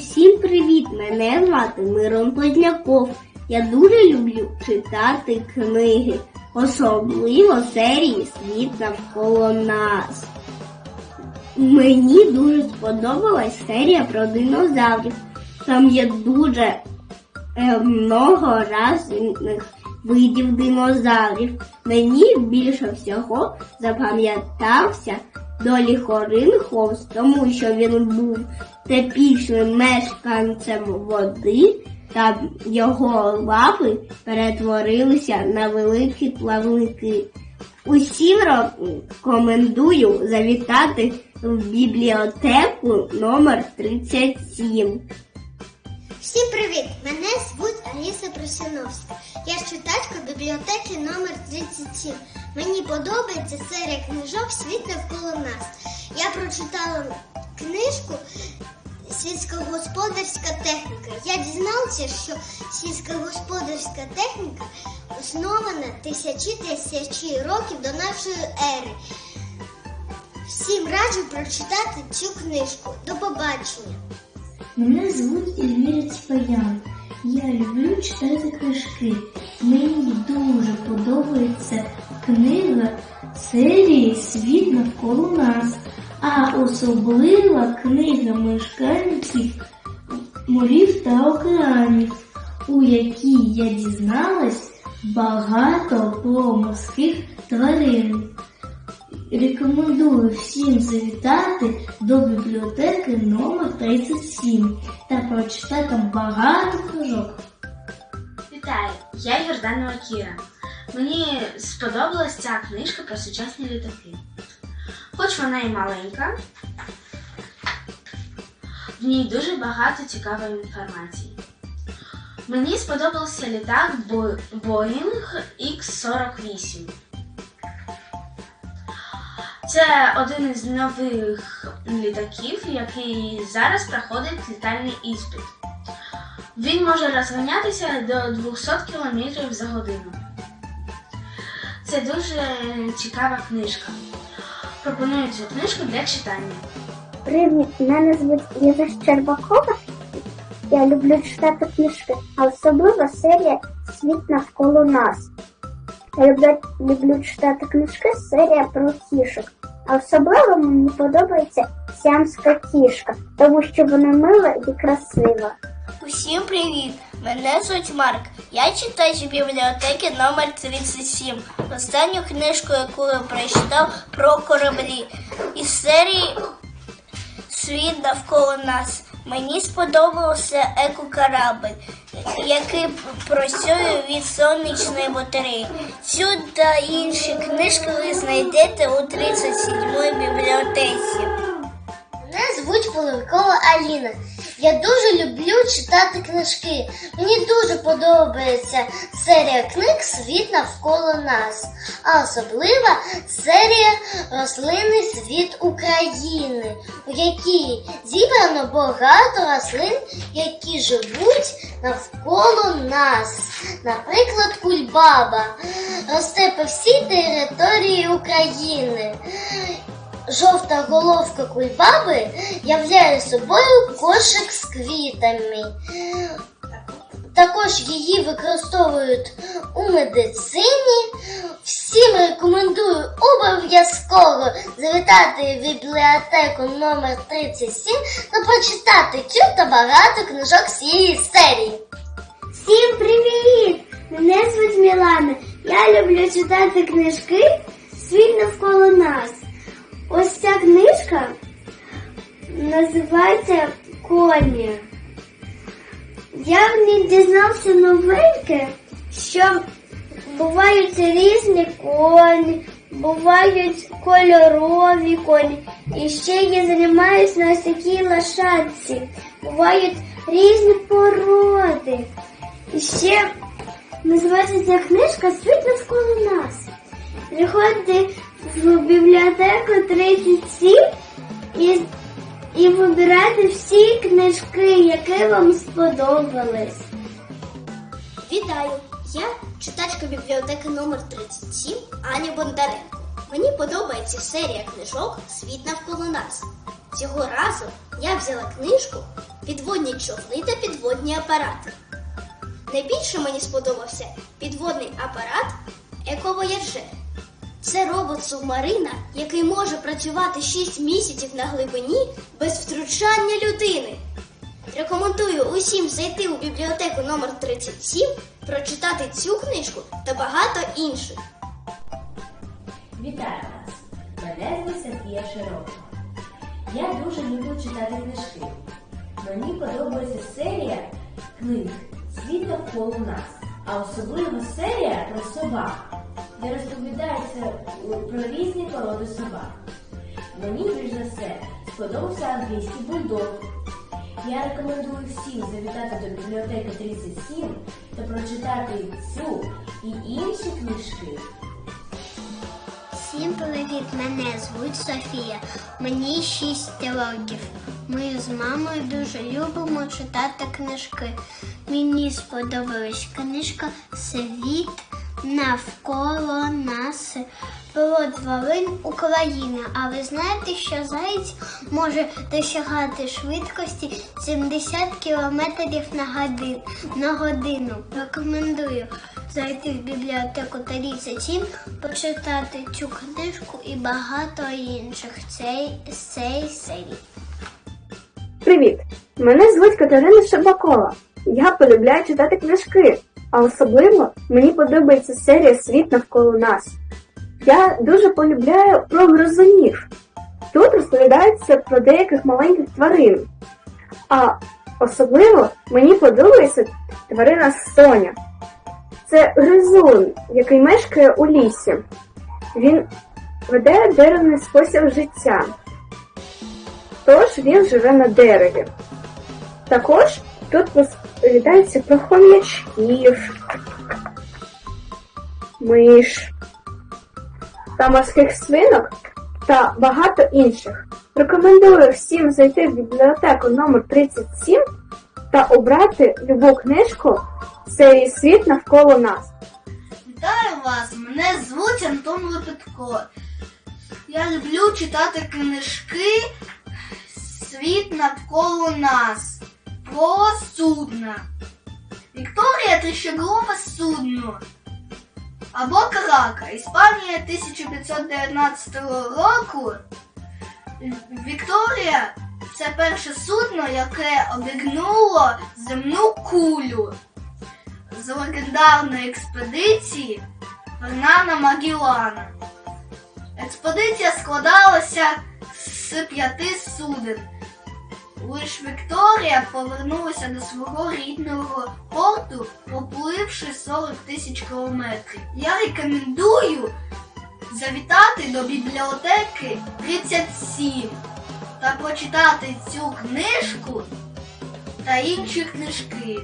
Усім привіт! Мене звати Мирон Позняков. Я дуже люблю читати книги, особливо серії Світ навколо нас. Мені дуже сподобалась серія про динозаврів. Там є дуже е, много різних видів динозаврів. Мені більше всього запам'ятався Долі Хоринхолс, тому що він був типічним мешканцем води, та його лапи перетворилися на великі плавники. Усім рекомендую завітати в бібліотеку номер 37. Всім привіт! Мене звуть Аліса Просіновська. Я читачка бібліотеки номер 37. Мені подобається серія книжок Світ навколо нас. Я прочитала книжку Сільськогосподарська техніка. Я дізналася, що сільськогосподарська техніка основана тисячі тисячі років до нашої ери. Всім раджу прочитати цю книжку. До побачення! Мене звуть Ельвіра Ціпаян. Я люблю читати книжки. Мені дуже подобається книга серії Світ навколо нас, а особлива книга мешканців морів та океанів, у якій я дізналась багато про морських тварин. Рекомендую всім завітати до бібліотеки номер 37 та прочитати багато книжок. Вітаю, я Йорданова Кіра. Мені сподобалась ця книжка про сучасні літаки. Хоч вона і маленька, в ній дуже багато цікавої інформації. Мені сподобався літак Boeing X-48. Це один із нових літаків, який зараз проходить літальний іспит. Він може розганятися до 200 км за годину. Це дуже цікава книжка. Пропоную цю книжку для читання. Привіт, мене звуть Ліза Щербакова. Я люблю читати книжки, а особливо серія Світ навколо нас. Я люблю, люблю читати книжки серія про кішок. А особливо мені подобається сіамська кішка, тому що вона мила і красива. Усім привіт! Мене звуть Марк. Я читаю з бібліотеки номер 37. Останню книжку, яку я прочитав про кораблі із серії Світ навколо нас. Мені сподобався екокорабль, який працює від сонячної батареї. Цю та інші книжки ви знайдете у 37-й бібліотеці. Мене звуть Половикова Аліна. Я дуже люблю читати книжки. Мені дуже подобається серія книг Світ навколо нас, а особлива серія Рослинний світ України, у якій зібрано багато рослин, які живуть навколо нас. Наприклад, кульбаба росте по всій території України. Жовта головка кульбаби являє собою кошик з квітами. Також її використовують у медицині. Всім рекомендую обов'язково завітати в бібліотеку номер 37 та прочитати цю та багато книжок з цієї серії. Всім привіт! Мене звуть Мілана. Я люблю читати книжки Світ навколо нас. Називається Коні. Я в ній дізнався новеньке, що бувають різні коні, бувають кольорові коні. І ще я займаюся на такій лошадці. Бувають різні породи. І ще називається ця книжка Світ навколо нас. Приходьте в бібліотеку 37 і, і вибирайте всі книжки, які вам сподобались. Вітаю! Я читачка бібліотеки номер 37 Аня Бондаренко. Мені подобається серія книжок Світ навколо нас. Цього разу я взяла книжку підводні човни та підводні апарати. Найбільше мені сподобався підводний апарат Ековояжер. Це робот-субмарина, який може працювати 6 місяців на глибині без втручання людини. Рекомендую усім зайти у бібліотеку номер 37, прочитати цю книжку та багато інших. Вітаю вас! Мене звуть Софія Широка. Я дуже люблю читати книжки. Мені подобається серія книг Світ навколо нас, а особливо серія про собак, де розповідається про різні породи собак. Мені більш за все сподобався англійський бульдог. Я рекомендую всім завітати до бібліотеки 37 та прочитати цю і інші книжки. Всім привіт! Мене звуть Софія. Мені 6 років. Ми з мамою дуже любимо читати книжки. Мені сподобалась книжка Світ навколо нас про тварин України. А ви знаєте, що заєць може досягати швидкості 70 км на годину. Рекомендую зайти в бібліотеку 37, почитати цю книжку і багато інших цей, з серії. Привіт! Мене звуть Катерина Шабакова. Я полюбляю читати книжки, а особливо мені подобається серія Світ навколо нас. Я дуже полюбляю про гризунів. Тут розповідається про деяких маленьких тварин. А особливо мені подобається тварина Соня. Це гризун, який мешкає у лісі. Він веде деревний спосіб життя. Тож він живе на дереві. Також тут розповідається про хом'ячків, миш та морських свинок та багато інших. Рекомендую всім зайти в бібліотеку номер 37 та обрати любу книжку серії Світ навколо нас. Вітаю вас! Мене звуть Антон Лепетко. Я люблю читати книжки Світ навколо нас про. Вікторія Трещоглова судно. Або Карака. Іспанія 1519 року. Вікторія це перше судно, яке обігнуло земну кулю з легендарної експедиції Фернана Магілана. Експедиція складалася з п'яти суден. Лиш Вікторія повернулася до свого рідного порту, попливши 40 тисяч кілометрів. Я рекомендую завітати до бібліотеки 37 та прочитати цю книжку та інші книжки.